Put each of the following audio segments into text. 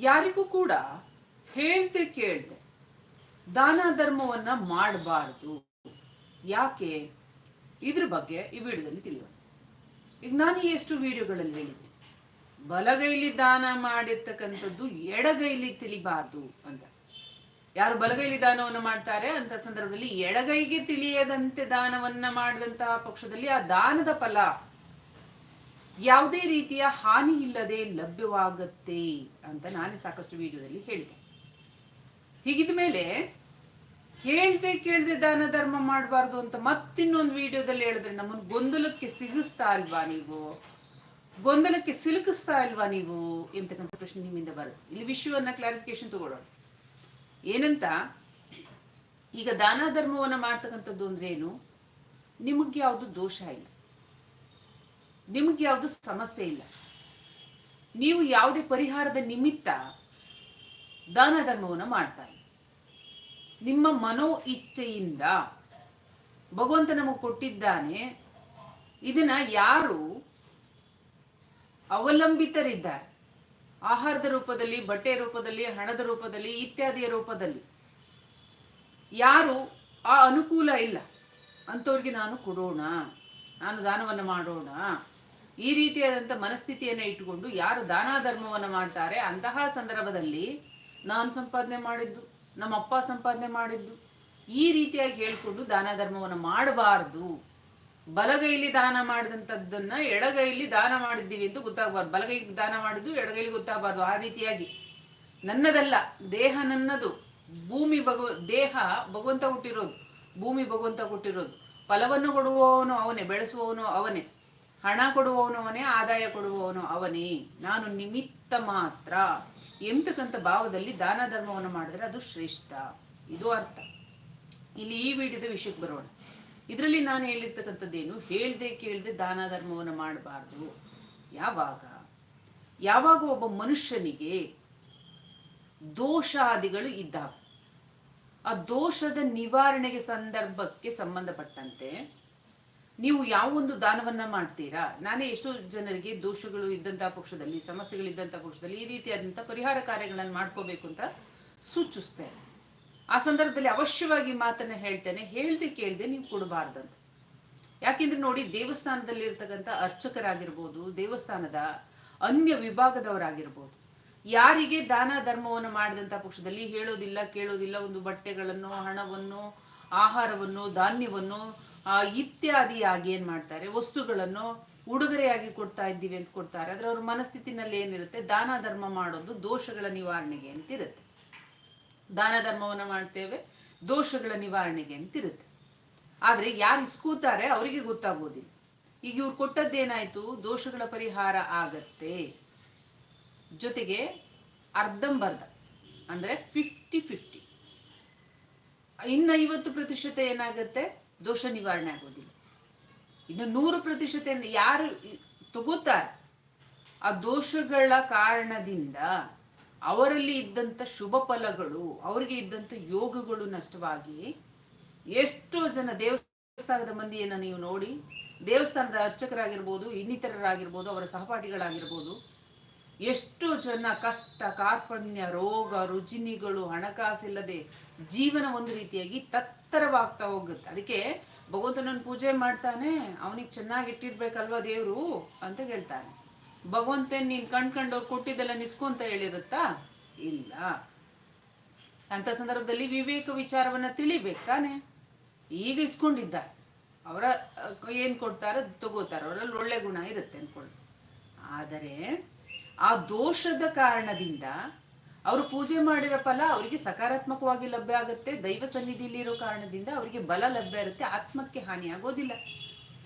ಯಾರಿಗೂ ಕೂಡ ಹೇಳ್ದೆ ಕೇಳ್ದೆ. ದಾನ ಧರ್ಮವನ್ನ ಮಾಡಬಾರ್ದು. ಯಾಕೆ? ಇದ್ರ ಬಗ್ಗೆ ಈ ವಿಡಿಯೋದಲ್ಲಿ ತಿಳಿಯೋಣ. ಈಗ ನಾನು ಎಷ್ಟು ವಿಡಿಯೋಗಳಲ್ಲಿ ಹೇಳಿದ್ದೆ. ಬಲಗೈಲಿ ದಾನ ಮಾಡಿರ್ತಕ್ಕಂಥದ್ದು ಎಡಗೈಲಿ ತಿಳಿಬಾರ್ದು ಅಂತ. ಯಾರು ಬಲಗೈಲಿ ದಾನವನ್ನು ಮಾಡ್ತಾರೆ? ಅಂತ ಸಂದರ್ಭದಲ್ಲಿ ಎಡಗೈಗೆ ತಿಳಿಯದಂತೆ ದಾನವನ್ನ ಮಾಡಿದಂತಹ ಪಕ್ಷದಲ್ಲಿ ಆ ದಾನದ ಫಲ ಯಾವುದೇ ರೀತಿಯ ಹಾನಿ ಇಲ್ಲದೆ ಲಭ್ಯವಾಗತ್ತೆ ಅಂತ ನಾನೇ ಸಾಕಷ್ಟು ವಿಡಿಯೋದಲ್ಲಿ ಹೇಳಿದೆ. ಹೀಗಿದ ಮೇಲೆ ಹೇಳ್ದೆ ಕೇಳ್ದೆ ದಾನ ಧರ್ಮ ಮಾಡಬಾರ್ದು ಅಂತ ಮತ್ತಿನ್ನೊಂದು ವಿಡಿಯೋದಲ್ಲಿ ಹೇಳಿದ್ರೆ ನಮ್ಮನ್ನು ಗೊಂದಲಕ್ಕೆ ಸಿಗಿಸ್ತಾ ಅಲ್ವಾ ನೀವು? ಗೊಂದಲಕ್ಕೆ ಸಿಲುಕಿಸ್ತಾ ಇಲ್ವಾ ನೀವು? ಎಂತಕ್ಕಂಥ ಪ್ರಶ್ನೆ ನಿಮ್ಮಿಂದ ಬರುತ್ತೆ. ಇಲ್ಲಿ ವಿಷಯವನ್ನ ಕ್ಲಾರಿಫಿಕೇಶನ್ ತಗೊಳ್ಳೋಣ. ಏನಂತ? ಈಗ ದಾನ ಧರ್ಮವನ್ನ ಮಾಡ್ತಕ್ಕಂಥದ್ದು ಅಂದ್ರೆ ಏನು? ನಿಮಗೆ ಯಾವುದು ದೋಷ ಇಲ್ಲ. ನಿಮಗೆ ಯಾವುದು ಸಮಸ್ಯೆ ಇಲ್ಲ. ನೀವು ಯಾವುದೇ ಪರಿಹಾರದ ನಿಮಿತ್ತ ದಾನ ಧರ್ಮವನ್ನು ಮಾಡ್ತಾರೆ. ನಿಮ್ಮ ಮನೋ ಇಚ್ಛೆಯಿಂದ ಭಗವಂತ ನಮಗೆ ಕೊಟ್ಟಿದ್ದಾನೆ. ಇದನ್ನ ಯಾರು ಅವಲಂಬಿತರಿದ್ದಾರೆ. ಆಹಾರದ ರೂಪದಲ್ಲಿ, ಬಟ್ಟೆ ರೂಪದಲ್ಲಿ, ಹಣದ ರೂಪದಲ್ಲಿ, ಇತ್ಯಾದಿಯ ರೂಪದಲ್ಲಿ. ಯಾರು ಆ ಅನುಕೂಲ ಇಲ್ಲ. ಅಂಥವ್ರಿಗೆ ನಾನು ಕೊಡೋಣ. ನಾನು ದಾನವನ್ನು ಮಾಡೋಣ. ಈ ರೀತಿಯಾದಂಥ ಮನಸ್ಥಿತಿಯನ್ನು ಇಟ್ಟುಕೊಂಡು ಯಾರು ದಾನ ಧರ್ಮವನ್ನು ಮಾಡ್ತಾರೆ ಅಂತಹ ಸಂದರ್ಭದಲ್ಲಿ ನಾನು ಸಂಪಾದನೆ ಮಾಡಿದ್ದು, ನಮ್ಮ ಅಪ್ಪ ಸಂಪಾದನೆ ಮಾಡಿದ್ದು, ಈ ರೀತಿಯಾಗಿ ಹೇಳ್ಕೊಂಡು ದಾನ ಧರ್ಮವನ್ನು ಮಾಡಬಾರ್ದು. ಬಲಗೈಲಿ ದಾನ ಮಾಡಿದಂಥದ್ದನ್ನ ಎಡಗೈಲಿ ದಾನ ಮಾಡಿದ್ದೀವಿ ಅಂತ ಗೊತ್ತಾಗಬಾರ್ದು. ಬಲಗೈಗೆ ದಾನ ಮಾಡಿದ್ದು, ಎಡಗೈಲಿ ಗೊತ್ತಾಗಬಾರ್ದು. ಆ ರೀತಿಯಾಗಿ ನನ್ನದಲ್ಲ, ದೇಹ ನನ್ನದು. ಭೂಮಿ ಭಗವ, ದೇಹ ಭಗವಂತ ಹುಟ್ಟಿರೋದು. ಭೂಮಿ ಭಗವಂತ ಹುಟ್ಟಿರೋದು. ಫಲವನ್ನು ಕೊಡುವವನು ಅವನೇ, ಬೆಳೆಸುವವನು ಅವನೇ. ಹಣ ಕೊಡುವವನು ಅವನೇ, ಆದಾಯ ಕೊಡುವವನು ಅವನೇ. ನಾನು ನಿಮಿತ್ತ ಮಾತ್ರ. ಎಂತಕ್ಕಂಥ ಭಾವದಲ್ಲಿ ದಾನ ಧರ್ಮವನ್ನು ಮಾಡಿದ್ರೆ ಅದು ಶ್ರೇಷ್ಠ. ಇದು ಅರ್ಥ. ಇಲ್ಲಿ ಈ ವಿಡಿಯೋದ ವಿಷಯಕ್ಕೆ ಬರೋಣ. ಇದರಲ್ಲಿ ನಾನು ಹೇಳಿರ್ತಕ್ಕಂಥದ್ದೇನು, ಹೇಳ್ದೆ ಕೇಳ್ದೆ ದಾನ ಧರ್ಮವನ್ನು ಮಾಡಬಾರ್ದು. ಯಾವಾಗ? ಯಾವಾಗ ಒಬ್ಬ ಮನುಷ್ಯನಿಗೆ ದೋಷಾದಿಗಳು ಇದ್ದಾವೆ. ಆ ದೋಷದ ನಿವಾರಣೆಗೆ ಸಂದರ್ಭಕ್ಕೆ ಸಂಬಂಧಪಟ್ಟಂತೆ ನೀವು ಯಾವ ಒಂದು ದಾನವನ್ನ ಮಾಡ್ತೀರಾ? ನಾನೇ ಎಷ್ಟೋ ಜನರಿಗೆ ದೋಷಗಳು ಇದ್ದಂತಹ ಪಕ್ಷದಲ್ಲಿ ಸಮಸ್ಯೆಗಳಿದ್ದಂತಹ ಪಕ್ಷದಲ್ಲಿ ಈ ರೀತಿಯಾದಂತಹ ಪರಿಹಾರ ಕಾರ್ಯಗಳನ್ನು ಮಾಡ್ಕೋಬೇಕು ಅಂತ ಸೂಚಿಸ್ತೇನೆ. ಆ ಸಂದರ್ಭದಲ್ಲಿ ಅವಶ್ಯವಾಗಿ ಮಾತನ್ನ ಹೇಳ್ತೇನೆ, ಹೇಳ್ದೆ ಕೇಳ್ದೆ ನೀವು ಕೊಡಬಾರ್ದಂತ. ಯಾಕೆಂದ್ರೆ ನೋಡಿ ದೇವಸ್ಥಾನದಲ್ಲಿ ಇರ್ತಕ್ಕಂಥ ಅರ್ಚಕರಾಗಿರ್ಬೋದು, ದೇವಸ್ಥಾನದ ಅನ್ಯ ವಿಭಾಗದವರಾಗಿರ್ಬೋದು, ಯಾರಿಗೆ ದಾನ ಧರ್ಮವನ್ನು ಮಾಡಿದಂತ ಪಕ್ಷದಲ್ಲಿ ಹೇಳೋದಿಲ್ಲ, ಕೇಳೋದಿಲ್ಲ, ಒಂದು ಬಟ್ಟೆಗಳನ್ನು, ಹಣವನ್ನು, ಆಹಾರವನ್ನು, ಧಾನ್ಯವನ್ನು ಇತ್ಯಾದಿಯಾಗಿ ಏನ್ ಮಾಡ್ತಾರೆ? ವಸ್ತುಗಳನ್ನು ಉಡುಗೊರೆಯಾಗಿ ಕೊಡ್ತಾ ಇದ್ದೀವಿ ಅಂತ ಕೊಡ್ತಾರೆ. ಆದ್ರೆ ಅವ್ರ ಮನಸ್ಥಿತಿನಲ್ಲಿ ಏನಿರುತ್ತೆ? ದಾನ ಧರ್ಮ ಮಾಡೋದು ದೋಷಗಳ ನಿವಾರಣೆಗೆ ಅಂತಿರುತ್ತೆ. ದಾನ ಧರ್ಮವನ್ನ ಮಾಡ್ತೇವೆ, ದೋಷಗಳ ನಿವಾರಣೆಗೆ ಅಂತಿರುತ್ತೆ. ಆದ್ರೆ ಯಾರು ಇಸ್ಕೂತಾರೆ ಅವರಿಗೆ ಗೊತ್ತಾಗೋದಿಲ್ಲ. ಈಗ ಇವ್ರು ಕೊಟ್ಟದ್ದೇನಾಯ್ತು? ದೋಷಗಳ ಪರಿಹಾರ ಆಗತ್ತೆ. ಜೊತೆಗೆ ಅರ್ಧಂಬರ್ಧ, ಅಂದ್ರೆ ಫಿಫ್ಟಿ ಫಿಫ್ಟಿ ಇನ್ನ ಐವತ್ತು ಪ್ರತಿಶತ ಏನಾಗತ್ತೆ? ದೋಷ ನಿವಾರಣೆ ಆಗೋದಿಲ್ಲ. ಇನ್ನು ನೂರು ಪ್ರತಿಶತ ಯಾರು ತಗೋತಾರೆ, ಆ ದೋಷಗಳ ಕಾರಣದಿಂದ ಅವರಲ್ಲಿ ಇದ್ದಂತ ಶುಭ ಫಲಗಳು, ಅವರಿಗೆ ಇದ್ದಂತ ಯೋಗಗಳು ನಷ್ಟವಾಗಿ ಎಷ್ಟೋ ಜನ ದೇವಸ್ಥಾನದ ಮಂದಿಯನ್ನ ನೀವು ನೋಡಿ, ದೇವಸ್ಥಾನದ ಅರ್ಚಕರಾಗಿರ್ಬೋದು, ಇನ್ನಿತರರಾಗಿರ್ಬೋದು, ಅವರ ಸಹಪಾಠಿಗಳಾಗಿರ್ಬೋದು ಎಷ್ಟೋ ಜನ ಕಷ್ಟ, ಕಾರ್ಪಣ್ಯ, ರೋಗ, ರುಜಿನಿಗಳು, ಹಣಕಾಸಿಲ್ಲದೆ ಜೀವನ ಒಂದು ರೀತಿಯಾಗಿ ತತ್ತರವಾಗ್ತಾ ಹೋಗುತ್ತೆ. ಅದಕ್ಕೆ ಭಗವಂತನನ್ನು ಪೂಜೆ ಮಾಡ್ತಾನೆ, ಅವನಿಗೆ ಚೆನ್ನಾಗಿ ಇಟ್ಟಿರ್ಬೇಕಲ್ವಾ ದೇವ್ರು ಅಂತ ಹೇಳ್ತಾನೆ. ಭಗವಂತ ನೀನ್ ಕಣ್ಕಂಡು ಕೊಟ್ಟಿದ್ದೆಲ್ಲ ನಿಸ್ಕೊಂತ ಹೇಳಿರುತ್ತಾ? ಇಲ್ಲ. ಅಂತ ಸಂದರ್ಭದಲ್ಲಿ ವಿವೇಕ ವಿಚಾರವನ್ನ ತಿಳಿಬೇಕಾನೆ ಈಗ ಇಸ್ಕೊಂಡಿದ್ದ ಅವರ, ಏನ್ ಕೊಡ್ತಾರ ತಗೋತಾರೆ. ಅವರಲ್ಲಿ ಒಳ್ಳೆ ಗುಣ ಇರುತ್ತೆ ಅನ್ಕೊಳ್ಳಿ. ಆದರೆ ಆ ದೋಷದ ಕಾರಣದಿಂದ ಅವರು ಪೂಜೆ ಮಾಡಿರೋ ಫಲ ಅವರಿಗೆ ಸಕಾರಾತ್ಮಕವಾಗಿ ಲಭ್ಯ ಆಗುತ್ತೆ, ದೈವ ಸನ್ನಿಧಿಯಲ್ಲಿ ಇರೋ ಕಾರಣದಿಂದ ಅವರಿಗೆ ಬಲ ಲಭ್ಯ ಇರುತ್ತೆ, ಆತ್ಮಕ್ಕೆ ಹಾನಿ ಆಗೋದಿಲ್ಲ.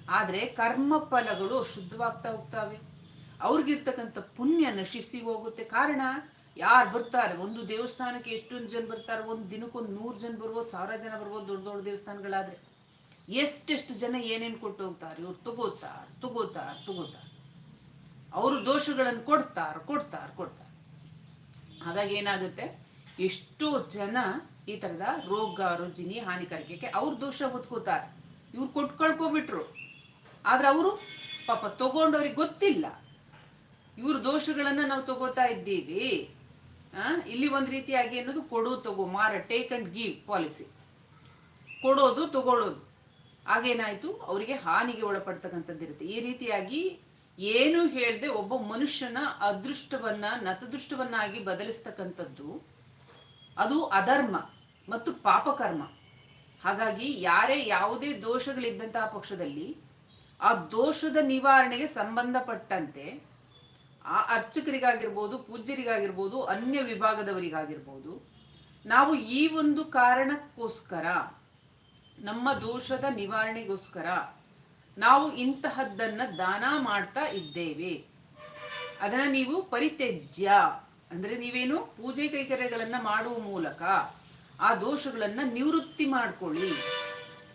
ಆದ್ರೆ ಕರ್ಮ ಫಲಗಳು ಶುದ್ಧವಾಗ್ತಾ ಹೋಗ್ತಾವೆ. ಅವ್ರಿಗಿರ್ತಕ್ಕಂಥ ಪುಣ್ಯ ನಶಿಸಿ ಹೋಗುತ್ತೆ. ಕಾರಣ ಯಾರು ಬರ್ತಾರೆ? ಒಂದು ದೇವಸ್ಥಾನಕ್ಕೆ ಎಷ್ಟೊಂದು ಜನ ಬರ್ತಾರೆ? ಒಂದು ದಿನಕ್ಕೊಂದು ನೂರು ಜನ ಬರ್ಬೋದು, ಸಾವಿರ ಜನ ಬರ್ಬೋದು, ದೊಡ್ಡ ದೊಡ್ಡ ದೇವಸ್ಥಾನಗಳಾದ್ರೆ. ಎಷ್ಟೆಷ್ಟು ಜನ ಏನೇನು ಕೊಟ್ಟು ಹೋಗ್ತಾರೆ? ಇವ್ರು ತಗೋತಾರ ತಗೋತಾರ ತಗೋತಾರ. ಅವರು ದೋಷಗಳನ್ನು ಕೊಡ್ತಾರ ಕೊಡ್ತಾರ ಕೊಡ್ತಾರೆ. ಹಾಗಾಗಿ ಏನಾಗುತ್ತೆ? ಎಷ್ಟೋ ಜನ ಈ ತರದ ರೋಗ ರುಜಿನಿ ಹಾನಿಕಾರಕಕ್ಕೆ ಅವ್ರ ದೋಷ ಹೊತ್ಕೋತಾರೆ. ಇವ್ರು ಕೊಟ್ಟು ಕಳ್ಕೊಬಿಟ್ರು ಆದ್ರೆ ಅವರು ಪಾಪ ತಗೊಂಡವ್ರಿಗೆ ಗೊತ್ತಿಲ್ಲ. ಇವ್ರ ದೋಷಗಳನ್ನ ನಾವು ತಗೋತಾ ಇದ್ದೀವಿ. ಆ, ಇಲ್ಲಿ ಒಂದ್ ರೀತಿಯಾಗಿ ಅನ್ನೋದು ಕೊಡು ತಗೋ ಮಾರ ಟೇಕ್ ಅಂಡ್ ಗಿವ್ ಪಾಲಿಸಿ ಕೊಡೋದು ತಗೊಳ್ಳೋದು. ಆಗೇನಾಯ್ತು ಅವರಿಗೆ ಹಾನಿಗೆ ಒಳಪಡ್ತಕ್ಕಂಥದ್ದಿರುತ್ತೆ. ಈ ರೀತಿಯಾಗಿ ಏನು ಹೇಳ್ದೆ ಒಬ್ಬ ಮನುಷ್ಯನ ಅದೃಷ್ಟವನ್ನ, ನತದೃಷ್ಟವನ್ನಾಗಿ ಬದಲಿಸ್ತಕ್ಕಂಥದ್ದು ಅದು ಅಧರ್ಮ ಮತ್ತು ಪಾಪಕರ್ಮ. ಹಾಗಾಗಿ ಯಾರೇ ಯಾವುದೇ ದೋಷಗಳಿದ್ದಂತಹ ಪಕ್ಷದಲ್ಲಿ ಆ ದೋಷದ ನಿವಾರಣೆಗೆ ಸಂಬಂಧಪಟ್ಟಂತೆ ಆ ಅರ್ಚಕರಿಗಾಗಿರ್ಬೋದು, ಪೂಜ್ಯರಿಗಾಗಿರ್ಬೋದು, ಅನ್ಯ ವಿಭಾಗದವರಿಗಾಗಿರ್ಬೋದು, ನಾವು ಈ ಒಂದು ಕಾರಣಕ್ಕೋಸ್ಕರ, ನಮ್ಮ ದೋಷದ ನಿವಾರಣೆಗೋಸ್ಕರ ನಾವು ಇಂತಹದ್ದನ್ನ ದಾನ ಮಾಡ್ತಾ ಇದ್ದೇವೆ. ಅದನ್ನ ನೀವು ಪರಿತ್ಯಜ್ಯ. ಅಂದ್ರೆ ನೀವೇನು ಪೂಜೆ ಕೈಕರ್ಯಗಳನ್ನ ಮಾಡುವ ಮೂಲಕ ಆ ದೋಷಗಳನ್ನ ನಿವೃತ್ತಿ ಮಾಡ್ಕೊಳ್ಳಿ.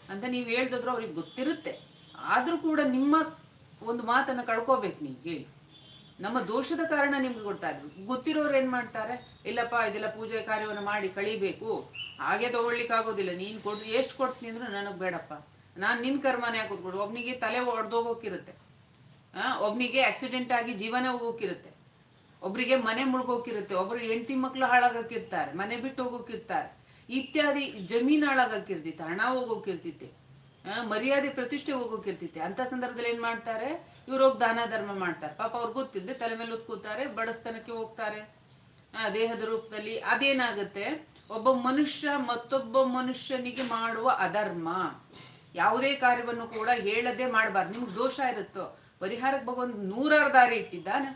ಅಂತ ನೀವು ಹೇಳ್ದಾದ್ರು ಅವ್ರಿಗೆ ಗೊತ್ತಿರುತ್ತೆ. ಆದ್ರೂ ಕೂಡ ನಿಮ್ಮ ಒಂದು ಮಾತನ್ನ ಕಳ್ಕೋಬೇಕು ನೀವು ಹೇಳಿ. ನಮ್ಮ ದೋಷದ ಕಾರಣ ನಿಮ್ಗೆ ಗೊತ್ತಾದ್ರು ಗೊತ್ತಿರೋರು ಏನ್ ಮಾಡ್ತಾರೆ? ಇಲ್ಲಪ್ಪ, ಇದೆಲ್ಲ ಪೂಜೆ ಕಾರ್ಯವನ್ನು ಮಾಡಿ ಕಳಿಬೇಕು. ಹಾಗೆ ತಗೊಳ್ಲಿಕ್ಕೆ ಆಗೋದಿಲ್ಲ ನೀನ್ ಕೊಡ್, ಎಷ್ಟು ಕೊಡ್ತೀನಿ ಅಂದ್ರೆ ನನಗ್ ಬೇಡಪ್ಪ. ನಾನ್ ನಿನ್ ಕರ್ಮನೇ ಕೂತ್ಕೊಂಡು ಕೊಡು ಒಬ್ನಿಗೆ ತಲೆ ಒಡ್ದೋಗೋಕಿರುತ್ತೆ. ಆ ಒಬ್ನಿಗೆ ಆಕ್ಸಿಡೆಂಟ್ ಆಗಿ ಜೀವನ ಹೋಗೋಕಿರುತ್ತೆ. ಒಬ್ರಿಗೆ ಮನೆ ಮುಳುಗೋಕಿರುತ್ತೆ ಒಬ್ರು ಹೆಂಡತಿ ಮಕ್ಳು ಹಾಳಾಗಕ್ಕಿರ್ತಾರೆ ಮನೆ ಬಿಟ್ಟು ಹೋಗೋಕಿರ್ತಾರೆ. ಇತ್ಯಾದಿ ಜಮೀನ್ ಹಾಳಾಗಕ್ಕಿರ್ತೈತೆ ಹಣ ಆ, ಮರ್ಯಾದೆ ಪ್ರತಿಷ್ಠೆ ಹೋಗೋಕಿರ್ತೈತೆ ಅಂತ ಸಂದರ್ಭದಲ್ಲಿ ಏನ್ ಮಾಡ್ತಾರೆ? ಇವ್ರು ಹೋಗಿ ದಾನ ಧರ್ಮ ಮಾಡ್ತಾರೆ. ಪಾಪ ಅವ್ರಿಗೆ ಗೊತ್ತಿಲ್ಲದೆ ತಲೆ ಮೇಲೆ ಹೊತ್ಕೋತಾರೆ ಬಡಸ್ತನಕ್ಕೆ ಹೋಗ್ತಾರೆ. ಆ, ದೇಹದ ರೂಪದಲ್ಲಿ ಅದೇನಾಗುತ್ತೆ? ಒಬ್ಬ ಮನುಷ್ಯ ಮತ್ತೊಬ್ಬ ಮನುಷ್ಯನಿಗೆ ಮಾಡುವ ಅಧರ್ಮ. ಯಾವುದೇ ಕಾರ್ಯವನ್ನು ಕೂಡ ಹೇಳದೆ ಮಾಡಬಾರ್ದು. ನಿಮ್ಗೆ ದೋಷ ಇರುತ್ತೋ? ಪರಿಹಾರಕ್ಕೆ ಭಗವಂತ ನೂರಾರು ದಾರಿ ಇಟ್ಟಿದ್ದಾನೆ.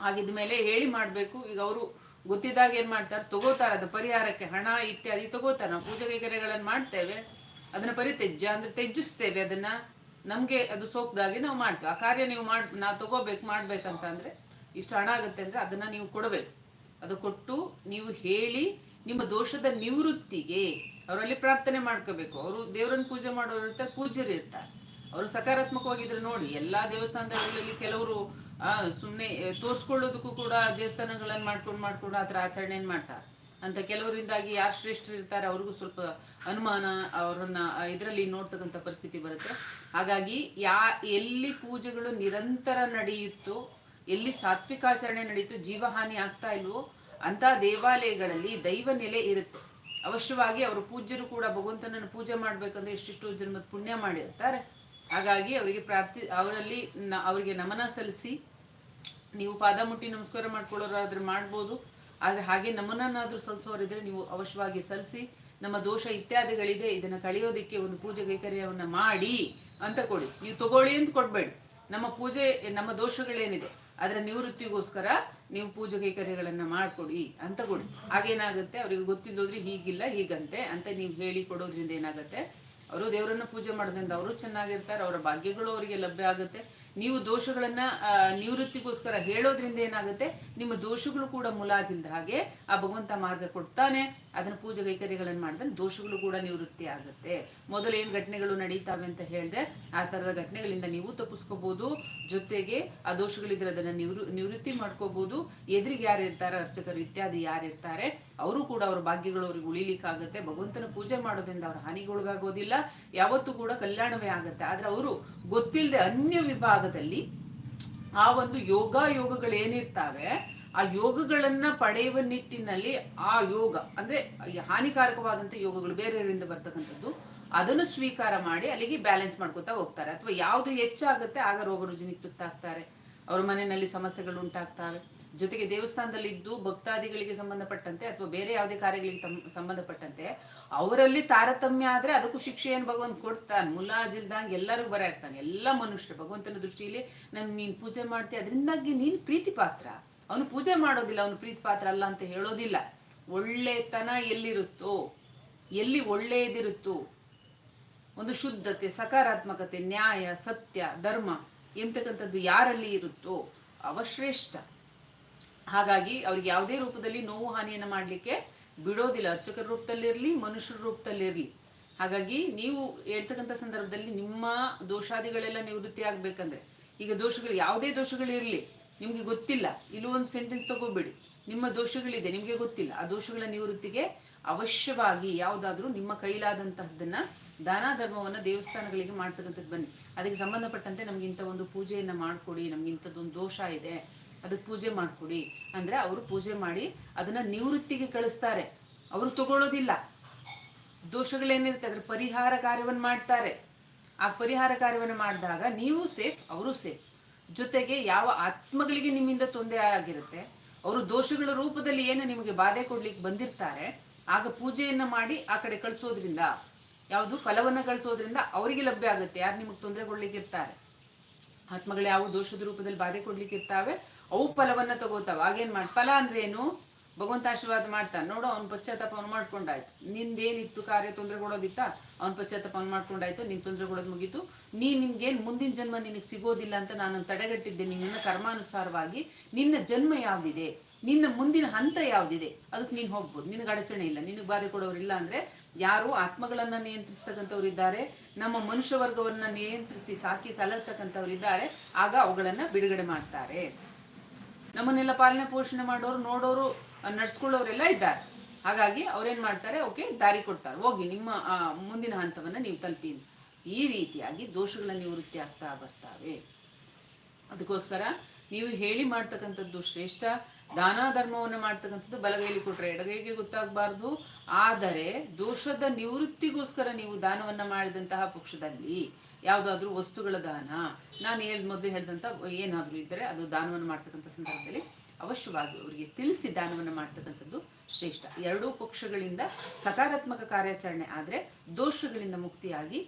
ಆಗಿದ ಮೇಲೆ ಹೇಳಿ ಮಾಡಬೇಕು. ಈಗ ಅವರು ಗೊತ್ತಿದ್ದಾಗ ಏನ್ ಮಾಡ್ತಾರೆ? ತಗೋತಾರೆ ಅದು ಪರಿಹಾರಕ್ಕೆ ಹಣ ಇತ್ಯಾದಿ ತಗೋತಾರೆ. ನಾವು ಪೂಜೆ ಕೈಗರೆಗಳನ್ನು ಮಾಡ್ತೇವೆ. ಅದನ್ನ ಪರಿತ್ಯಜ್ಯ ಅಂದ್ರೆ ತ್ಯಜಿಸ್ತೇವೆ ಅದನ್ನ. ನಮ್ಗೆ ಅದು ಸೋಕ್ದಾಗಿ ನಾವು ಮಾಡ್ತೇವೆ. ಆ ಕಾರ್ಯ ನೀವು ಮಾಡ್, ನಾವು ತಗೋಬೇಕು ಮಾಡ್ಬೇಕಂತ ಅಂದ್ರೆ ಇಷ್ಟು ಹಣ ಆಗುತ್ತೆ ಅಂದ್ರೆ ಅದನ್ನ ನೀವು ಕೊಡಬೇಕು. ಅದು ಕೊಟ್ಟು ನೀವು ಹೇಳಿ ನಿಮ್ಮ ದೋಷದ ನಿವೃತ್ತಿಗೆ ಅವರಲ್ಲಿ ಪ್ರಾರ್ಥನೆ ಮಾಡ್ಕೋಬೇಕು. ಅವರು ದೇವರನ್ನ ಪೂಜೆ ಮಾಡೋರು ಇರ್ತಾರೆ ಪೂಜ್ಯರು ಇರ್ತಾರೆ. ಅವರು ಸಕಾರಾತ್ಮಕವಾಗಿದ್ರೆ ನೋಡಿ, ಎಲ್ಲಾ ದೇವಸ್ಥಾನಗಳಲ್ಲಿ ಕೆಲವರು, ಆ, ಸುಮ್ನೆ ತೋರ್ಸ್ಕೊಳ್ಳೋದಕ್ಕೂ ಕೂಡ ದೇವಸ್ಥಾನಗಳನ್ನ ಮಾಡ್ಕೊಂಡು ಮಾಡ್ಕೊಂಡು ಆತರ ಆಚರಣೆಯನ್ನ ಮಾಡ್ತಾರೆ. ಅಂತ ಕೆಲವರಿಂದಾಗಿ ಯಾರು ಶ್ರೇಷ್ಠರು ಇರ್ತಾರೆ, ಅವ್ರಿಗೂ ಸ್ವಲ್ಪ ಅನುಮಾನ, ಅವರನ್ನ ಇದರಲ್ಲಿ ನೋಡ್ತಕ್ಕಂಥ ಪರಿಸ್ಥಿತಿ ಬರುತ್ತೆ. ಹಾಗಾಗಿ ಯಾ, ಎಲ್ಲಿ ಪೂಜೆಗಳು ನಿರಂತರ ನಡೆಯುತ್ತೋ, ಎಲ್ಲಿ ಸಾತ್ವಿಕ ಆಚರಣೆ ನಡೆಯಿತು ಜೀವಹಾನಿ ಆಗ್ತಾ ಇಲ್ವೋ ಅಂತ ದೇವಾಲಯಗಳಲ್ಲಿ ದೈವ ನೆಲೆ ಇರುತ್ತೆ. ಅವಶ್ಯವಾಗಿ ಅವರು ಪೂಜ್ಯರು ಕೂಡ ಭಗವಂತನನ್ನು ಪೂಜೆ ಮಾಡ್ಬೇಕಂದ್ರೆ ಎಷ್ಟೆಷ್ಟೋ ಜನ್ಮದ ಪುಣ್ಯ ಮಾಡಿರ್ತಾರೆ. ಹಾಗಾಗಿ ಅವರಿಗೆ ಪ್ರಾರ್ಥಿ ಅವರಲ್ಲಿ ಅವರಿಗೆ ನಮನ ಸಲ್ಲಿಸಿ, ನೀವು ಪಾದ ಮುಟ್ಟಿ ನಮಸ್ಕಾರ ಮಾಡ್ಕೊಳ್ಳೋರಾದ್ರೆ ಮಾಡ್ಬೋದು. ಆದ್ರೆ ಹಾಗೆ ನಮನನ್ನಾದ್ರೂ ಸಲ್ಲಿಸೋರಿದ್ರೆ ನೀವು ಅವಶ್ಯವಾಗಿ ಸಲ್ಲಿಸಿ, ನಮ್ಮ ದೋಷ ಇತ್ಯಾದಿಗಳಿದೆ, ಇದನ್ನ ಕಳೆಯೋದಿಕ್ಕೆ ಒಂದು ಪೂಜೆ ಕೈಕರ್ಯವನ್ನ ಮಾಡಿ ಅಂತ ಕೊಡಿ. ನೀವು ತಗೊಳ್ಳಿ ಅಂತ ಕೊಡ್ಬೇಡಿ. ನಮ್ಮ ಪೂಜೆ, ನಮ್ಮ ದೋಷಗಳೇನಿದೆ, ಅದರ ನಿವೃತ್ತಿಗೋಸ್ಕರ ನೀವು ಪೂಜೆ ಕೈಕರ್ಯಗಳನ್ನ ಮಾಡ್ಕೊಡಿ ಅಂತ ಕೊಡಿ. ಆಗೇನಾಗುತ್ತೆ ಅವರಿಗೆ ಗೊತ್ತಿಲ್ಲೋದ್ರೆ ಹೀಗಿಲ್ಲ, ಹೀಗಂತೆ ಅಂತ ನೀವು ಹೇಳಿ ಕೊಡೋದ್ರಿಂದ ಏನಾಗುತ್ತೆ? ಅವರು ದೇವರನ್ನ ಪೂಜೆ ಮಾಡೋದ್ರಿಂದ ಅವರು ಚೆನ್ನಾಗಿರ್ತಾರೆ, ಅವರ ಭಾಗ್ಯಗಳು ಅವರಿಗೆ ಲಭ್ಯ ಆಗುತ್ತೆ. ನೀವು ದೋಷಗಳನ್ನ ನಿವೃತ್ತಿಗೋಸ್ಕರ ಹೇಳೋದ್ರಿಂದ ಏನಾಗುತ್ತೆ? ನಿಮ್ಮ ದೋಷಗಳು ಕೂಡ ಮುಲಾಜಿಲ್ದ ಹಾಗೆ ಆ ಭಗವಂತ ಮಾರ್ಗ ಕೊಡ್ತಾನೆ. ಅದನ್ನ ಪೂಜೆ ಕೈಕರ್ಯಗಳನ್ನು ಮಾಡಿದ್ರೆ ದೋಷಗಳು ಕೂಡ ನಿವೃತ್ತಿ ಆಗುತ್ತೆ. ಮೊದಲು ಏನು ಘಟನೆಗಳು ನಡೀತಾವೆ ಅಂತ ಹೇಳ್ದೆ, ಆ ತರದ ಘಟನೆಗಳಿಂದ ನೀವು ತಪ್ಪಿಸ್ಕೋಬೋದು, ಜೊತೆಗೆ ಆ ದೋಷಗಳಿದ್ರೆ ಅದನ್ನು ನಿವೃ ನಿವೃತ್ತಿ ಮಾಡ್ಕೋಬೋದು. ಎದುರಿಗೆ ಯಾರು ಇರ್ತಾರೆ, ಅರ್ಚಕರು ಇತ್ಯಾದಿ ಯಾರು ಇರ್ತಾರೆ, ಅವರು ಕೂಡ ಅವ್ರ ಭಾಗ್ಯಗಳು ಅವ್ರಿಗೆ ಉಳಿಲಿಕ್ಕಾಗುತ್ತೆ. ಭಗವಂತನ ಪೂಜೆ ಮಾಡೋದ್ರಿಂದ ಅವ್ರ ಹಾನಿಗೊಳಗಾಗೋದಿಲ್ಲ. ಯಾವತ್ತೂ ಕೂಡ ಕಲ್ಯಾಣವೇ ಆಗುತ್ತೆ. ಆದ್ರೆ ಅವರು ಗೊತ್ತಿಲ್ಲದೆ ಅನ್ಯ ವಿಭಾಗದಲ್ಲಿ ಆ ಒಂದು ಯೋಗ ಯೋಗಗಳು ಏನಿರ್ತಾವೆ ಆ ಯೋಗಗಳನ್ನ ಪಡೆಯುವ ನಿಟ್ಟಿನಲ್ಲಿ ಆ ಯೋಗ, ಅಂದ್ರೆ ಹಾನಿಕಾರಕವಾದಂತ ಯೋಗಗಳು ಬೇರೆಯವರಿಂದ ಬರ್ತಕ್ಕಂಥದ್ದು, ಅದನ್ನು ಸ್ವೀಕಾರ ಮಾಡಿ ಅಲ್ಲಿಗೆ ಬ್ಯಾಲೆನ್ಸ್ ಮಾಡ್ಕೊತಾ ಹೋಗ್ತಾರೆ. ಅಥವಾ ಯಾವುದು ಹೆಚ್ಚಾಗುತ್ತೆ, ಆಗ ರೋಗ ರುಜಿನಿಗೆ ತುತ್ತಾಗ್ತಾರೆ ಅವ್ರ ಮನೆಯಲ್ಲಿ ಸಮಸ್ಯೆಗಳು ಉಂಟಾಗ್ತವೆ. ಜೊತೆಗೆ ದೇವಸ್ಥಾನದಲ್ಲಿ ಇದ್ದು ಭಕ್ತಾದಿಗಳಿಗೆ ಸಂಬಂಧಪಟ್ಟಂತೆ ಅಥವಾ ಬೇರೆ ಯಾವುದೇ ಕಾರ್ಯಗಳಿಗೆ ಸಂಬಂಧಪಟ್ಟಂತೆ ಅವರಲ್ಲಿ ತಾರತಮ್ಯ ಆದ್ರೆ ಅದಕ್ಕೂ ಶಿಕ್ಷೆಯನ್ನು ಭಗವಂತ ಕೊಡ್ತಾನೆ. ಮುಲಾಜಿಲ್ದಂಗೆ ಎಲ್ಲರಿಗೂ ಬರ ಆಗ್ತಾನೆ. ಎಲ್ಲ ಮನುಷ್ಯರು, ಭಗವಂತನ ದೃಷ್ಟಿಯಲ್ಲಿ ನನ್ ನೀನ್ ಪೂಜೆ ಮಾಡ್ತೀಯ ಅದರಿಂದಾಗಿ ನೀನ್ ಪ್ರೀತಿ ಪಾತ್ರ ಅವನು ಪೂಜೆ ಮಾಡೋದಿಲ್ಲ, ಅವನು ಪ್ರೀತಿ ಪಾತ್ರ ಅಲ್ಲ ಅಂತ ಹೇಳೋದಿಲ್ಲ. ಒಳ್ಳೆತನ ಎಲ್ಲಿರುತ್ತೋ, ಎಲ್ಲಿ ಒಳ್ಳೆಯದಿರುತ್ತೋ, ಒಂದು ಶುದ್ಧತೆ, ಸಕಾರಾತ್ಮಕತೆ, ನ್ಯಾಯ, ಸತ್ಯ, ಧರ್ಮ ಎಂಬತಕ್ಕಂಥದ್ದು ಯಾರಲ್ಲಿ ಇರುತ್ತೋ ಅವಶ್ರೇಷ್ಠ ಹಾಗಾಗಿ ಅವ್ರಿಗೆ ಯಾವುದೇ ರೂಪದಲ್ಲಿ ನೋವು, ಹಾನಿಯನ್ನ ಮಾಡಲಿಕ್ಕೆ ಬಿಡೋದಿಲ್ಲ. ಅರ್ಚಕರ ರೂಪದಲ್ಲಿರಲಿ, ಮನುಷ್ಯರ ರೂಪದಲ್ಲಿರಲಿ. ಹಾಗಾಗಿ ನೀವು ಹೇಳ್ತಕ್ಕಂಥ ಸಂದರ್ಭದಲ್ಲಿ ನಿಮ್ಮ ದೋಷಾದಿಗಳೆಲ್ಲ ನಿವೃತ್ತಿ ಆಗ್ಬೇಕಂದ್ರೆ, ಈಗ ದೋಷಗಳು ಯಾವುದೇ ದೋಷಗಳಿರ್ಲಿ ನಿಮ್ಗೆ ಗೊತ್ತಿಲ್ಲ. ಇಲ್ಲೂ ಒಂದು ಸೆಂಟೆನ್ಸ್ ತಗೋಬೇಡಿ ನಿಮ್ಮ ದೋಷಗಳಿದೆ, ನಿಮ್ಗೆ ಗೊತ್ತಿಲ್ಲ. ಆ ದೋಷಗಳ ನಿವೃತ್ತಿಗೆ ಅವಶ್ಯವಾಗಿ ಯಾವುದಾದ್ರೂ ನಿಮ್ಮ ಕೈಲಾದಂತಹದ್ದನ್ನ ದಾನ ಧರ್ಮವನ್ನ ದೇವಸ್ಥಾನಗಳಿಗೆ ಮಾಡ್ತಕ್ಕಂಥದ್ದು ಬನ್ನಿ. ಅದಕ್ಕೆ ಸಂಬಂಧಪಟ್ಟಂತೆ ನಮ್ಗೆ ಇಂಥ ಒಂದು ಪೂಜೆಯನ್ನ ಮಾಡ್ಕೊಡಿ, ನಮ್ಗೆ ಇಂಥದ್ದೊಂದು ದೋಷ ಇದೆ, ಅದಕ್ಕೆ ಪೂಜೆ ಮಾಡ್ಕೊಡಿ. ಅಂದ್ರೆ ಅವರು ಪೂಜೆ ಮಾಡಿ ಅದನ್ನ ನಿವೃತ್ತಿಗೆ ಕಳಿಸ್ತಾರೆ. ಅವರು ತಗೊಳ್ಳೋದಿಲ್ಲ. ದೋಷಗಳೇನಿರುತ್ತೆ, ಅದ್ರ ಪರಿಹಾರ ಕಾರ್ಯವನ್ನು ಮಾಡ್ತಾರೆ. ಆ ಪರಿಹಾರ ಕಾರ್ಯವನ್ನು ಮಾಡಿದಾಗ ನೀವು ಸೇಫ್, ಅವರು ಸೇಫ್. ಜೊತೆಗೆ ಯಾವ ಆತ್ಮಗಳಿಗೆ ನಿಮ್ಮಿಂದ ತೊಂದರೆ ಆಗಿರುತ್ತೆ, ಅವರು ದೋಷಗಳ ರೂಪದಲ್ಲಿ ಏನು ನಿಮಗೆ ಬಾಧೆ ಕೊಡ್ಲಿಕ್ಕೆ ಬಂದಿರ್ತಾರೆ, ಆಗ ಪೂಜೆಯನ್ನ ಮಾಡಿ ಆ ಕಡೆ ಕಳಿಸೋದ್ರಿಂದ, ಯಾವುದು ಫಲವನ್ನ ಕಳಿಸೋದ್ರಿಂದ ಅವರಿಗೆ ಲಭ್ಯ ಆಗುತ್ತೆ, ಯಾರು ನಿಮಗೆ ತೊಂದರೆ ಕೊಡ್ಲಿಕ್ಕೆ ಇರ್ತಾರೆ. ಆತ್ಮಗಳು ಯಾವ ದೋಷದ ರೂಪದಲ್ಲಿ ಬಾಧೆ ಕೊಡ್ಲಿಕ್ಕೆ ಇರ್ತಾವೆ, ಅವು ಫಲವನ್ನ ತಗೋತಾವ. ಆಗೇನ್ ಮಾಡಿ, ಫಲ ಅಂದ್ರೆ ಏನು? ಭಗವಂತ ಆಶೀರ್ವಾದ ಮಾಡ್ತಾನೆ ನೋಡು ಅವ್ನ ಪಶ್ಚಾತ್ತಾಪವನ್ನು ಮಾಡ್ಕೊಂಡಾಯ್ತು. ನಿಂದೇನಿತ್ತು ಕಾರ್ಯ ತೊಂದರೆ ಕೊಡೋದಿತ್ತ ಅವ್ನ ಪಶ್ಚಾತ್ತಾಪವನ್ನು ಮಾಡ್ಕೊಂಡಾಯ್ತು, ನಿನ್ ತೊಂದರೆ ಕೊಡೋದು ಮುಗೀತು. ನೀ ನಿನ್ಗೇನು ಮುಂದಿನ ಜನ್ಮ ನಿನಗೆ ಸಿಗೋದಿಲ್ಲ ಅಂತ ನಾನು ತಡೆಗಟ್ಟಿದ್ದೆ ನಿನ್ನ ಕರ್ಮಾನುಸಾರವಾಗಿ, ನಿನ್ನ ಜನ್ಮ ಯಾವ್ದಿದೆ, ನಿನ್ನ ಮುಂದಿನ ಹಂತ ಯಾವ್ದಿದೆ ಅದಕ್ಕೆ ನೀನ್ ಹೋಗ್ಬೋದು. ನಿನಗೆ ಅಡಚಣೆ ಇಲ್ಲ, ನಿನಗೆ ಬಾಧೆ ಕೊಡೋರಿಲ್ಲ ಅಂದ್ರೆ ಯಾರು ಆತ್ಮಗಳನ್ನ ನಿಯಂತ್ರಿಸ್ತಕ್ಕಂಥವ್ರು ಇದ್ದಾರೆ, ನಮ್ಮ ಮನುಷ್ಯ ವರ್ಗವನ್ನ ನಿಯಂತ್ರಿಸಿ ಸಾಕಿ ಸಲರ್ತಕ್ಕಂಥವ್ರು ಇದ್ದಾರೆ ಆಗ ಅವುಗಳನ್ನ ಬಿಡುಗಡೆ ಮಾಡ್ತಾರೆ. ನಮ್ಮನ್ನೆಲ್ಲ ಪಾಲನೆ ಪೋಷಣೆ ಮಾಡೋರು, ನೋಡೋರು ನಡ್ಸ್ಕೊಳ್ಳೋರೆಲ್ಲ ಇದ್ದಾರೆ. ಹಾಗಾಗಿ ಅವ್ರೇನ್ ಮಾಡ್ತಾರೆ? ಓಕೆ, ದಾರಿ ಕೊಡ್ತಾರೆ. ಹೋಗಿ ನಿಮ್ಮ ಮುಂದಿನ ಹಂತವನ್ನ ನೀವು ತಲುಪಿ ಈ ರೀತಿಯಾಗಿ ದೋಷಗಳ ನಿವೃತ್ತಿ ಆಗ್ತಾ ಬರ್ತಾವೆ. ಅದಕ್ಕೋಸ್ಕರ ನೀವು ಹೇಳಿ ಮಾಡ್ತಕ್ಕಂಥದ್ದು ಶ್ರೇಷ್ಠ. ದಾನ ಧರ್ಮವನ್ನು ಮಾಡ್ತಕ್ಕಂಥದ್ದು ಬಲಗೈಲಿ ಕೊಟ್ರೆ ಎಡಗೈಗೆ ಗೊತ್ತಾಗಬಾರ್ದು. ಆದರೆ ದೋಷದ ನಿವೃತ್ತಿಗೋಸ್ಕರ ನೀವು ದಾನವನ್ನ ಮಾಡಿದಂತಹ ಪಕ್ಷದಲ್ಲಿ ಯಾವುದಾದ್ರೂ ವಸ್ತುಗಳ ದಾನ. ನಾನು ಹೇಳ್, ಮೊದಲು ಹೇಳಿದಂತ ಏನಾದ್ರೂ ಇದ್ದರೆ ಅದು ದಾನವನ್ನು ಮಾಡ್ತಕ್ಕಂಥ ಸಂದರ್ಭದಲ್ಲಿ ಅವಶ್ಯವಾಗಿ ಅವರಿಗೆ ತಿಳಿಸಿ ದಾನವನ್ನು ಮಾಡ್ತಕ್ಕಂಥದ್ದು ಶ್ರೇಷ್ಠ. ಎರಡೂ ಪಕ್ಷಗಳಿಂದ ಸಕಾರಾತ್ಮಕ ಕಾರ್ಯಾಚರಣೆ ಆದ್ರೆ ದೋಷಗಳಿಂದ ಮುಕ್ತಿಯಾಗಿ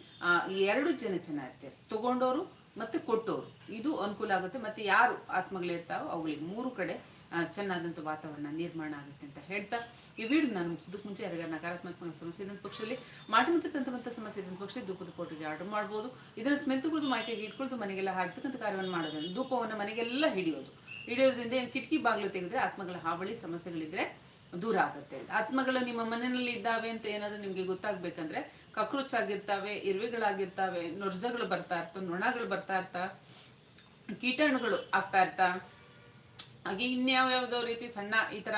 ಈ ಎರಡು ಜನ ಚೆನ್ನಾಗಿರ್ತಾರೆ. ತಗೊಂಡವರು ಮತ್ತೆ ಕೊಟ್ಟೋರು. ಇದು ಅನುಕೂಲ ಆಗುತ್ತೆ. ಮತ್ತೆ ಯಾರು ಆತ್ಮಗಳಿರ್ತಾವೋ ಅವುಗಳಿಗೆ ಮೂರು ಕಡೆ ಆ, ಚೆನ್ನಾದಂಥ ವಾತಾವರಣ ನಿರ್ಮಾಣ ಆಗುತ್ತೆ ಅಂತ ಹೇಳ್ತಾ ಈ ವಿಡಿಯೋ ನಾನು ಮುಗಿಸೋದಕ್ಕೆ ಮುಂಚೆ ಯಾರಿಗಾರ ನಕಾರಾತ್ಮಕ ಸಮಸ್ಯೆ ಇದ್ದಂಥ ಪಕ್ಷದಲ್ಲಿ ಮಾಟಿ ಮತ್ತು ತಂತವಂಥ ಸಮಸ್ಯೆ ಇದ್ದಂಥ ಪಕ್ಷದಲ್ಲಿ ಧೂಪದ ಕೋಟಿಗೆ ಆರ್ಡರ್ ಮಾಡ್ಬೋದು. ಇದನ್ನು ಸ್ಮೆಲ್ ತಗೊಳ್ದು ಮೈಕೆಗೆ ಇಟ್ಕೊಳ್ದು ಮನೆಗೆಲ್ಲ ಹಾಕ್ತಕ್ಕಂಥ ಕಾರ್ಯವನ್ನು ಮಾಡೋದು ಧೂಪವನ್ನು ಮನೆಗೆಲ್ಲ ಹಿಡಿಯೋದು. ಹಿಡಿಯೋದ್ರಿಂದ ಏನು ಕಿಟಕಿ ಬಾಗಿಲು ತೆಗೆದ್ರೆ ಆತ್ಮಗಳ ಹಾವಳಿ ಸಮಸ್ಯೆಗಳಿದ್ರೆ ದೂರ ಆಗುತ್ತೆ ಆತ್ಮಗಳು ನಿಮ್ಮ ಮನೆಯಲ್ಲಿ ಇದ್ದಾವೆ ಅಂತ ಏನಾದ್ರು ನಿಮ್ಗೆ ಗೊತ್ತಾಗ್ಬೇಕಂದ್ರೆ ಕಕ್ರೋಚ್ ಆಗಿರ್ತಾವೆ ಇರುವೆಗಳಾಗಿರ್ತಾವೆ, ನೊರ್ಜಗಳು ಬರ್ತಾ ಇರ್ತಾವ ನೊಣಗಳು ಬರ್ತಾ ಇರ್ತಾ, ಕೀಟಾಣುಗಳು ಆಗ್ತಾ ಇರ್ತಾ, ಹಾಗೆ ಇನ್ಯಾವ ಯಾವ್ದೋ ರೀತಿ ಸಣ್ಣ ಈ ತರ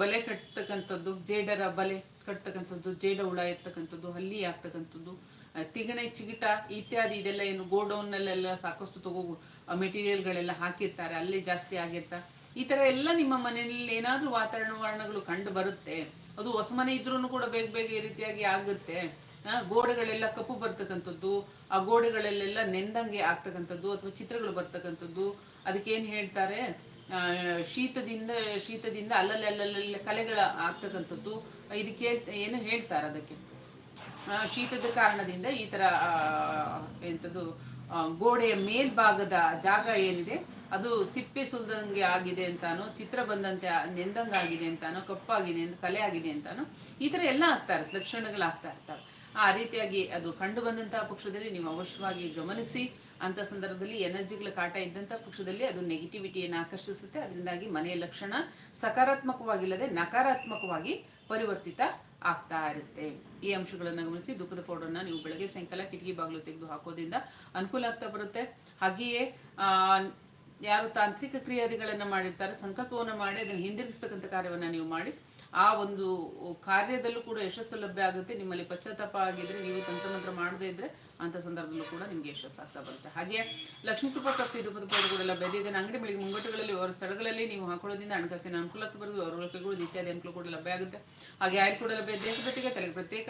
ಬಲೆ ಕಟ್ತಕ್ಕಂಥದ್ದು, ಜೇಡರ ಬಲೆ ಕಟ್ತಕ್ಕಂಥದ್ದು, ಜೇಡ ಹುಳ ಇರ್ತಕ್ಕಂಥದ್ದು, ಹಲ್ಲಿ ಆಗ್ತಕ್ಕಂಥದ್ದು ತಿಗಣೆ, ಚಿಗಿಟ ಇತ್ಯಾದಿ ಇದೆಲ್ಲ ಏನು ಗೋಡೌನ್ನಲ್ಲೆಲ್ಲ ಸಾಕಷ್ಟು ತಗೋ ಮೆಟೀರಿಯಲ್ಗಳೆಲ್ಲ ಹಾಕಿರ್ತಾರೆ, ಅಲ್ಲಿ ಜಾಸ್ತಿ ಆಗಿರ್ತಾ. ಈ ತರ ಎಲ್ಲ ನಿಮ್ಮ ಮನೆಯಲ್ಲಿ ಏನಾದ್ರೂ ವಾತಾವರಣ ವರ್ಣಗಳು ಕಂಡು ಬರುತ್ತೆ. ಅದು ಹೊಸ ಮನೆ ಇದ್ರೂ ಕೂಡ ಬೇಗ ಬೇಗ ಈ ರೀತಿಯಾಗಿ ಆಗುತ್ತೆ. ಗೋಡೆಗಳೆಲ್ಲ ಕಪ್ಪು ಬರ್ತಕ್ಕಂಥದ್ದು, ಆ ಗೋಡೆಗಳಲ್ಲೆಲ್ಲ ನೆಂದಂಗೆ ಆಗ್ತಕ್ಕಂಥದ್ದು ಅಥವಾ ಚಿತ್ರಗಳು ಬರ್ತಕ್ಕಂಥದ್ದು. ಅದಕ್ಕೆ ಏನ್ ಹೇಳ್ತಾರೆ ಶೀತದಿಂದ ಶೀತದಿಂದ ಅಲ್ಲಲ್ಲಿ ಅಲ್ಲಲ್ಲಿ ಕಲೆಗಳ ಆಗ್ತಕ್ಕಂಥದ್ದು. ಇದಕ್ಕೆ ಏನು ಹೇಳ್ತಾರೆ ಅದಕ್ಕೆ? ಶೀತದ ಕಾರಣದಿಂದ ಈ ತರ ಎಂತದು ಗೋಡೆಯ ಮೇಲ್ಭಾಗದ ಜಾಗ ಏನಿದೆ, ಅದು ಸಿಪ್ಪೆ ಸುಲ್ದಂಗೆ ಆಗಿದೆ ಅಂತಾನೋ, ಚಿತ್ರ ಬಂದಂತೆ ನೆಂದಂಗ ನೆಂದಂಗೆ ಆಗಿದೆ ಅಂತಾನೋ, ಕಪ್ಪಾಗಿದೆ ಅಂತ, ಕಲೆ ಆಗಿದೆ ಅಂತಾನೋ, ಈ ತರ ಎಲ್ಲ ಆಗ್ತಾ ಇರುತ್ತೆ, ಲಕ್ಷಣಗಳು ಆಗ್ತಾ ಇರ್ತವೆ. ಆ ರೀತಿಯಾಗಿ ಅದು ಕಂಡು ಬಂದಂತಹ ಪಕ್ಷದಲ್ಲಿ ನೀವು ಅವಶ್ಯವಾಗಿ ಗಮನಿಸಿ, ಅಂತ ಸಂದರ್ಭದಲ್ಲಿ ಎನರ್ಜಿಗಳ ಕಾಟ ಇದ್ದಂತಹ ಪಕ್ಷದಲ್ಲಿ ಅದು ನೆಗೆಟಿವಿಟಿಯನ್ನು ಆಕರ್ಷಿಸುತ್ತೆ. ಅದರಿಂದಾಗಿ ಮನೆಯ ಲಕ್ಷಣ ಸಕಾರಾತ್ಮಕವಾಗಿಲ್ಲದೆ ನಕಾರಾತ್ಮಕವಾಗಿ ಪರಿವರ್ತಿತ ಆಗ್ತಾ ಇರುತ್ತೆ. ಈ ಅಂಶಗಳನ್ನು ಗಮನಿಸಿ ದುಃಖದ ಪೌಡರ್ನ ನೀವು ಬೆಳಗ್ಗೆ ಸಾಯಂಕಾಲ ಕಿಟಕಿ ಬಾಗಿಲು ತೆಗೆದು ಹಾಕೋದ್ರಿಂದ ಅನುಕೂಲ ಆಗ್ತಾ ಬರುತ್ತೆ. ಹಾಗೆಯೇ, ಆ ಯಾರು ತಾಂತ್ರಿಕ ಕ್ರಿಯಾದಿಗಳನ್ನು ಮಾಡಿರ್ತಾರೆ, ಸಂಕಲ್ಪವನ್ನ ಮಾಡಿ ಅದನ್ನು ಹಿಂದಿರುಗಿಸ್ತಕ್ಕಂಥ ಕಾರ್ಯವನ್ನ ನೀವು ಮಾಡಿ, ಆ ಒಂದು ಕಾರ್ಯದಲ್ಲೂ ಕೂಡ ಯಶಸ್ಸು ಲಭ್ಯ ಆಗುತ್ತೆ. ನಿಮ್ಮಲ್ಲಿ ಪಶ್ಚಾತ್ತಾಪ ಆಗಿದ್ರೆ ನೀವು ತಂತ್ರಮಂತ್ರ ಮಾಡದೇ ಇದ್ರೆ ಅಂತ ಸಂದರ್ಭದಲ್ಲೂ ಕೂಡ ನಿಮ್ಗೆ ಯಶಸ್ಸು ಆಗ್ತಾ ಬರುತ್ತೆ. ಹಾಗೆ ಲಕ್ಷ್ಮೀ ಕೃಪಾ ಪೌಡರ್ಗಳೆಲ್ಲ ಇದೆ ಅಂಗಡಿ ಮಳಿಗೆ ಮುಂಗಟ್ಟುಗಳಲ್ಲಿ ಅವರ ಸ್ಥಳಗಳಲ್ಲಿ ನೀವು ಹಾಕೊಳ್ಳೋದ್ರಿಂದ ಹಣಕಾಸಿನ ಅನುಕೂಲ ಬರೋದು ಅವರ ಇತ್ಯಾದಿ ಅನುಕೂಲ ಕೂಡ ಲಭ್ಯ ಆಗುತ್ತೆ. ಹಾಗೆ ಆಯಿಲ್ ಕೂಡ ಲಭ್ಯ, ದೇಹ ಪ್ರತ್ಯೇಕ ತಲೆಗೆ ಪ್ರತ್ಯೇಕ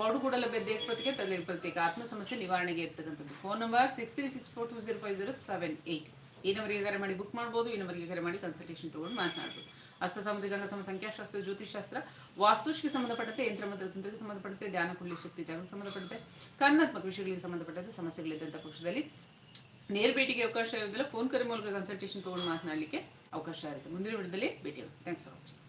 ಪೌಡರ್ ಕೂಡ ಲಭ್ಯ, ದೇಹ ಪ್ರತ್ಯೇಕ ತಲೆಗೆ ಪ್ರತ್ಯೇಕ ಆತ್ಮ ಸಮಸ್ಯೆ ನಿವಾರಣೆಗೆ ಇರ್ತಕ್ಕಂಥದ್ದು. Phone number six three six four two zero five zero seven eight ಈ ಕರೆ ಮಾಡಿ ಬುಕ್ ಮಾಡ್ಬೋದು ಈ ಕರೆ ಮಾಡಿ ಕನ್ಸಲ್ಟೇಷನ್ ತಗೊಂಡು ಮಾತನಾಡ್ಬೋದು. ಅಸ್ತ ಸಮುದ್ರ ಸಮ ಸಂಖ್ಯಾಶಾಸ್ತ್ರ ಜ್ಯೋತಿಷಾಸ್ತ್ರ ವಾಸ್ತುಶ್ಕೆ ಸಂಬಂಧಪಟ್ಟಂತೆ, ಯಂತ್ರ ಮತ್ತು ತಂತ್ರಕ್ಕೆ ಸಂಬಂಧಪಟ್ಟಂತೆ, ಧ್ಯಾನ ಕುಳ್ಳಿ ಶಕ್ತಿ, ಜಾಗಕ್ಕೆ ಸಂಬಂಧಪಟ್ಟಂತೆ, ಕರ್ನಾತ್ಮಕ ವಿಷಯಗಳಿಗೆ ಸಂಬಂಧಪಟ್ಟಂತೆ ಸಮಸ್ಯೆಗಳಿದ್ದಂಥ ಪಕ್ಷದಲ್ಲಿ ನೇರ ಭೇಟಿಗೆ ಅವಕಾಶ ಇರೋದಿಲ್ಲ. ಫೋನ್ ಕರೆ ಮೂಲಕ ಕನ್ಸಲ್ಟೇಷನ್ ತಗೊಂಡು ಮಾತನಾಡಲಿಕ್ಕೆ ಅವಕಾಶ ಇರುತ್ತೆ. ಮುಂದಿನ ವಿಡಿಯೋದಲ್ಲಿ ಭೇಟಿ ಥ್ಯಾಂಕ್ಸ್ ಫಾರ್ ವಾಚಿಂಗ್